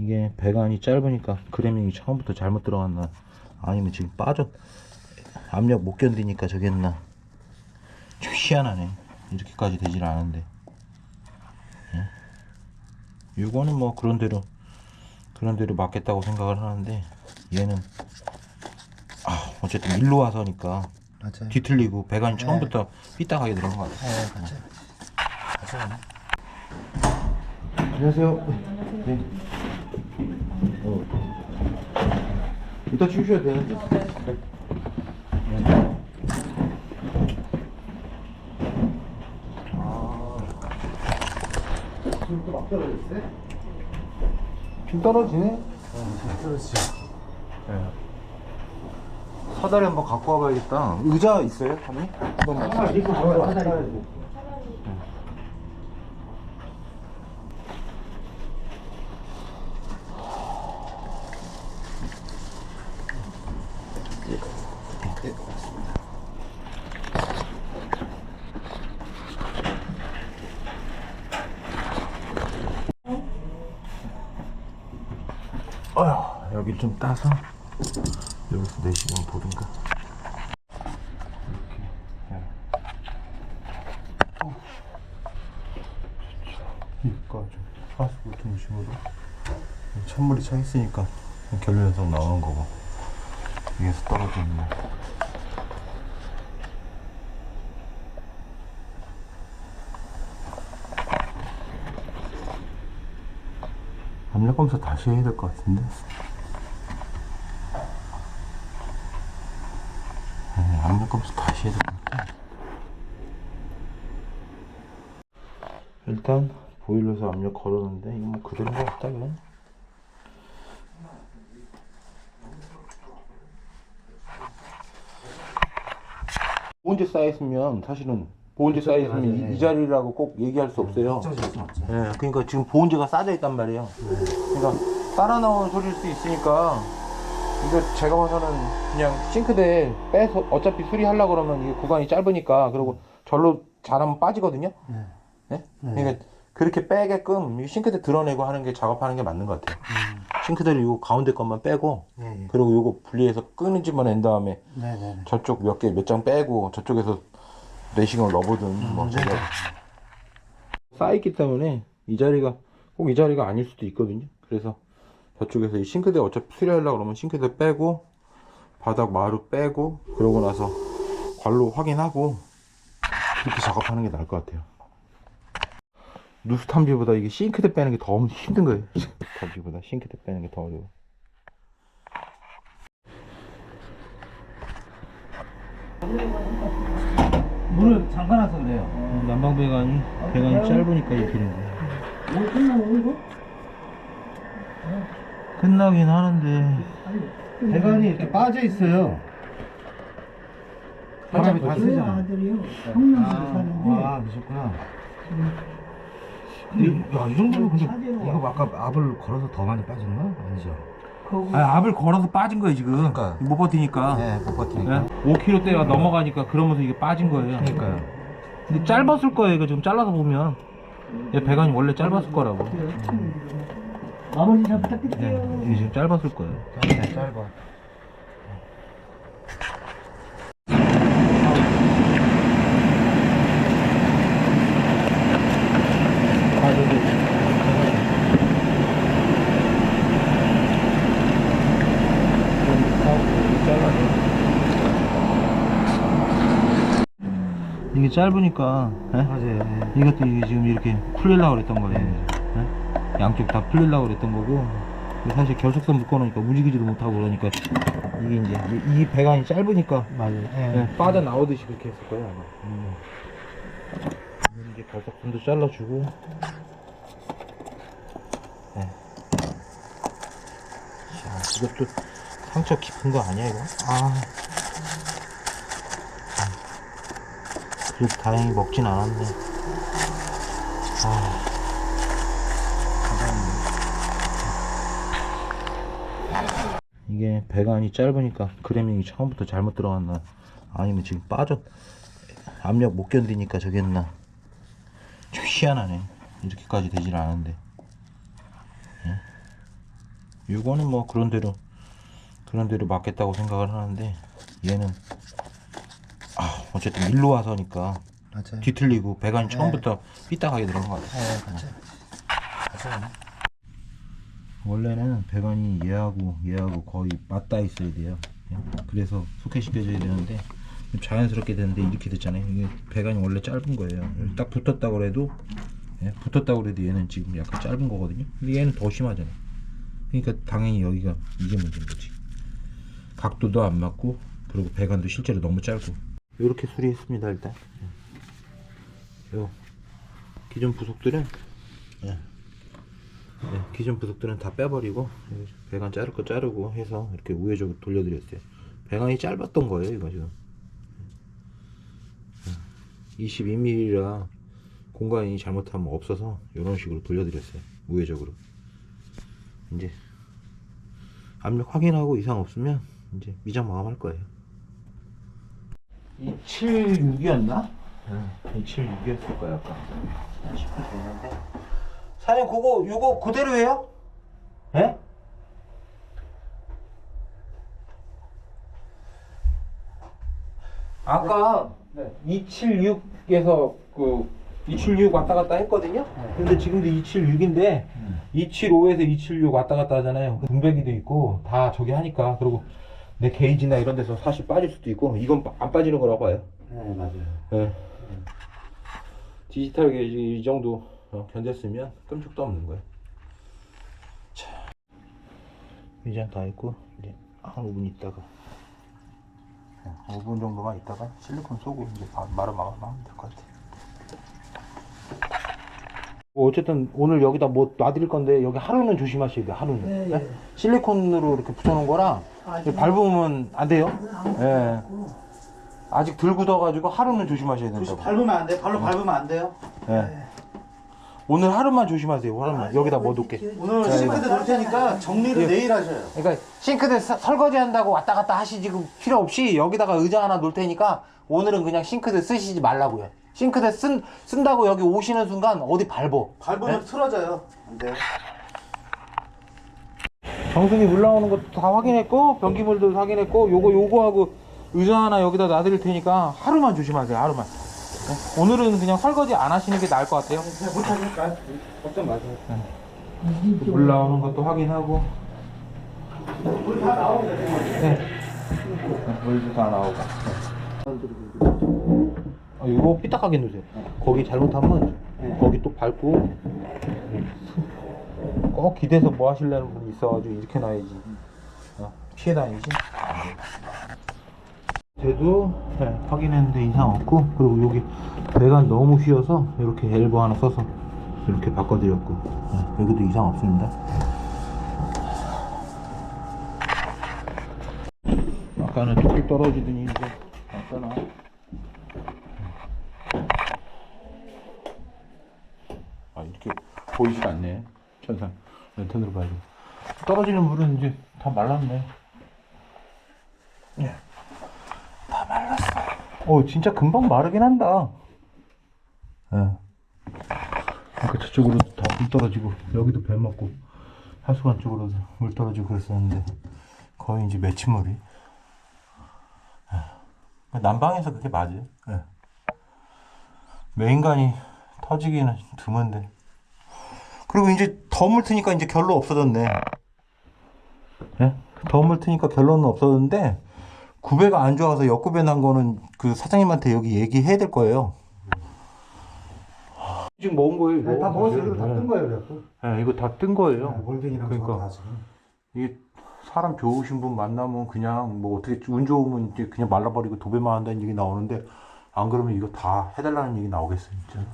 이게 배관이 짧으니까 그래밍이 처음부터 잘못 들어갔나 아니면 지금 빠져 압력 못 견디니까 저기 했나 좀 희한하네 이렇게까지 되질 않은데 예? 이거는 뭐 그런 대로 그런 대로 맞겠다고 생각을 하는데 얘는 아 어쨌든 일로 와서니까 맞아요. 뒤틀리고 배관이 처음부터 삐딱하게 들어간 것 같아요 네, 맞아요. 맞아요. 안녕하세요. 네. 어. 이따 주셔도 되는데. 네. 지금 또막 떨어졌어요? 좀 떨어지네. 떨어지죠. 사다리 한번 갖고 와봐야겠다. 의자 있어요, 사모님? 한번 아, 이거 뭐야? 사다리. 어휴, 여기 좀 따서 여기서 내시경 보든가. 이렇게. 좀 하수구 중심으로 찬물이 차 있으니까 연속 나오는 거고 위에서 떨어지는 거. 압력 검사 다시 해야 될 것 같은데. 압력 검사 다시 해야 같아. 일단 보일러에서 압력 걸었는데 이거 뭐 그대로인 것 같다 그냥. 보온재 쌓여있으면 사실은 보온재 쌓여있으면 이, 맞아요. 이 자리라고 꼭 얘기할 수 없어요. 예, 그러니까 지금 보온재가 싸져 있단 말이에요. 그러니까 따라 나오는 소리일 수 있으니까 이거 제가 봐서는 그냥 싱크대에 빼서 어차피 수리하려고 그러면 이게 구간이 짧으니까 그리고 절로 잘하면 빠지거든요. 네. 네? 네. 그러니까 그렇게 빼게끔 이 싱크대 드러내고 하는 게 작업하는 게 맞는 것 같아요. 싱크대를 요 가운데 것만 빼고 예, 예. 그리고 요거 분리해서 끄는지만 낸 다음에 네, 네, 네. 저쪽 몇 개 몇 장 빼고 저쪽에서 내시경을 넣어보든 뭐 제가 쌓였기 때문에 이 자리가 꼭 이 자리가 아닐 수도 있거든요. 그래서 저쪽에서 이 싱크대 어차피 수리하려고 그러면 싱크대 빼고 바닥 마루 빼고 그러고 나서 관로 확인하고 그렇게 작업하는 게 나을 것 같아요. 누수 탐지보다 이게 싱크대 빼는 게 더 힘든 거예요. 탐지보다 싱크대 빼는 게 더 어려워. 문을 잠가놔서 그래요. 난방 배관이 배관이 짧으니까 이렇게 된 거예요. 뭐 끝나고 이거? 끝나긴 하는데 배관이 이렇게 빠져 있어요. 바람이 다 쓰잖아. 아들이요 아, 사는데 아, 그러셨구나. 근데, 야, 이 정도면 근데 이거 아까 압을 걸어서 더 많이 빠졌나? 아니죠. 거기 아, 압을 걸어서 빠진 거예요 지금 그러니까. 못 버티니까 네, 못 버티니까. 5kg대가 넘어가니까 그러면서 이게 빠진 거예요 그러니까요. 근데 짧았을 거예요 이거 지금 잘라서 보면 얘 배관이 원래 짧았을 거라고 나머지 잘 네, 부탁드릴게요. 이게 지금 짧았을 거예요 짧아. 아 저기 이게 짧으니까 예? 맞아요. 이것도 이게 지금 이렇게 풀리려고 그랬던 거예요. 예? 양쪽 다 풀리려고 그랬던 거고. 사실 결속선 묶어놓으니까 움직이지도 못하고 그러니까 이게 이제 이, 이 배관이 짧으니까 맞아요. 예, 빠져나오듯이 그렇게 했을 거예요. 아마. 음. 이제 결속선도 잘라주고. 예. 자, 이것도 상처 깊은 거 아니야 이거? 아. 그래도 다행히 먹진 않았네. 이게 배관이 짧으니까 그래밍이 처음부터 잘못 들어갔나 아니면 지금 빠져 압력 못 견디니까 저기 했나 좀 희한하네 이렇게까지 되질 않은데 예? 이거는 뭐 그런 대로 그런 대로 맞겠다고 생각을 하는데 얘는 아 어쨌든 일로 와서니까 맞아요. 뒤틀리고 배관이 처음부터 삐딱하게 들어간 것 같아요. 네, 맞아요. 맞아요. 원래는 배관이 얘하고 얘하고 거의 맞닿아 있어야 돼요. 예? 그래서 소개시켜줘야 되는데 자연스럽게 되는데 이렇게 됐잖아요. 이게 배관이 원래 짧은 거예요. 딱 붙었다 그래도 예? 붙었다 그래도 얘는 지금 약간 짧은 거거든요. 근데 얘는 더 심하잖아요. 그러니까 당연히 여기가 이게 문제인 거지. 각도도 안 맞고 그리고 배관도 실제로 너무 짧고 이렇게 수리했습니다 일단. 요 기존 부속들은 예. 네, 기존 부속들은 다 빼버리고 배관 자를 거 자르고 해서 이렇게 우회적으로 돌려드렸어요. 배관이 짧았던 거예요, 이거 지금. 22mm라 공간이 잘못하면 없어서 이런 식으로 돌려드렸어요. 우회적으로. 이제 압력 확인하고 이상 없으면 이제 미장 마감할 거예요. 276이었나? 응, 276이었을 거야 아까. 10분 됐는데. 사장님 그거 요거 그대로예요? 예? 아까 276에서 그 276 왔다 갔다 했거든요. 근데 지금도 276인데 275에서 276 왔다 갔다 하잖아요. 등배기도 있고 다 저기 하니까 그리고 내 게이지나 이런 데서 사실 빠질 수도 있고 이건 빠- 안 빠지는 거라고 봐요. 네, 맞아요. 예. 디지털 게이지 이 정도 어, 견뎠으면 끔찍도 없는 거예요. 자, 위장 다 있고 이제 한 5분 있다가 어, 5분 정도만 있다가 실리콘 쏘고 이제 바- 마루 마감하면 될 것 같아요. 뭐 어쨌든 오늘 여기다 뭐 놔드릴 건데 여기 하루는 조심하셔야 돼요. 하루는. 예, 예. 예? 실리콘으로 이렇게 붙여놓은 거라 아, 이거 밟으면 안 돼요. 예. 아직 덜 굳어가지고 하루는 조심하셔야 된다고. 밟으면 안 돼. 발로 밟으면 안 돼요. 예. 오늘 하루만 조심하세요. 하루만 여기다 뭐 놓게. 오늘 자, 싱크대 놓을 테니까 정리를 예. 내일 하셔요. 그러니까 싱크대 사- 설거지 한다고 왔다 갔다 하시지 그 필요 없이 여기다가 의자 하나 놓을 테니까 오늘은 그냥 싱크대 쓰시지 말라고요. 싱크대 쓴 쓴다고 여기 오시는 순간 어디 밟어. 밟으면 틀어져요. 안 돼요. 정순이 물 나오는 것도 다 확인했고 변기물도 확인했고 요거 요거하고 의자 하나 여기다 놔드릴 테니까 하루만 조심하세요. 하루만. 네? 오늘은 그냥 설거지 안 하시는 게 나을 것 같아요. 못하니까 걱정 마세요. 물 나오는 것도 확인하고. 물 다 나오면 돼요. 네. 물도 다 나오고. 아, 이거 삐딱하게 놓으세요. 거기 잘못하면 거기 또 밟고 꼭 기대서 뭐 하실려는 분이 있어가지고 이렇게 놔야지. 어, 피해 다니지. 쟤도? 네, 확인했는데 이상 없고 그리고 여기 배가 너무 휘어서 이렇게 엘보 하나 써서 이렇게 바꿔드렸고. 네, 여기도 이상 없습니다. 아까는 툭 떨어지더니 이제 아까나 아 이렇게 보이질 않네. 천상. 랜턴으로 봐야 돼. 떨어지는 물은 이제 다 말랐네. 예. 어 진짜 금방 마르긴 한다 예. 아까 저쪽으로도 다 물 떨어지고 여기도 배 먹고 하수관 쪽으로도 물 떨어지고 그랬었는데 거의 이제 맺힌물이 난방에서 그게 맞아요. 예. 메인관이 터지기는 드문데. 그리고 이제 덤을 트니까 이제 결로 없어졌네. 예? 덤을 트니까 결론은 없어졌는데 구배가 안 좋아서 역구배 난 거는 그 사장님한테 여기 얘기해야 될 거예요. 지금 먹은 거예요. 네, 다 먹었어요. 다뜬 거예요, 그래갖고. 예, 이거 다 뜬 거예요. 그러니까. 그러니까. 다 지금. 이게 사람 좋으신 분 만나면 그냥 뭐 어떻게 운 좋으면 이제 그냥 말라버리고 도배만 한다는 얘기 나오는데 안 그러면 이거 다 해달라는 얘기 나오겠어요 진짜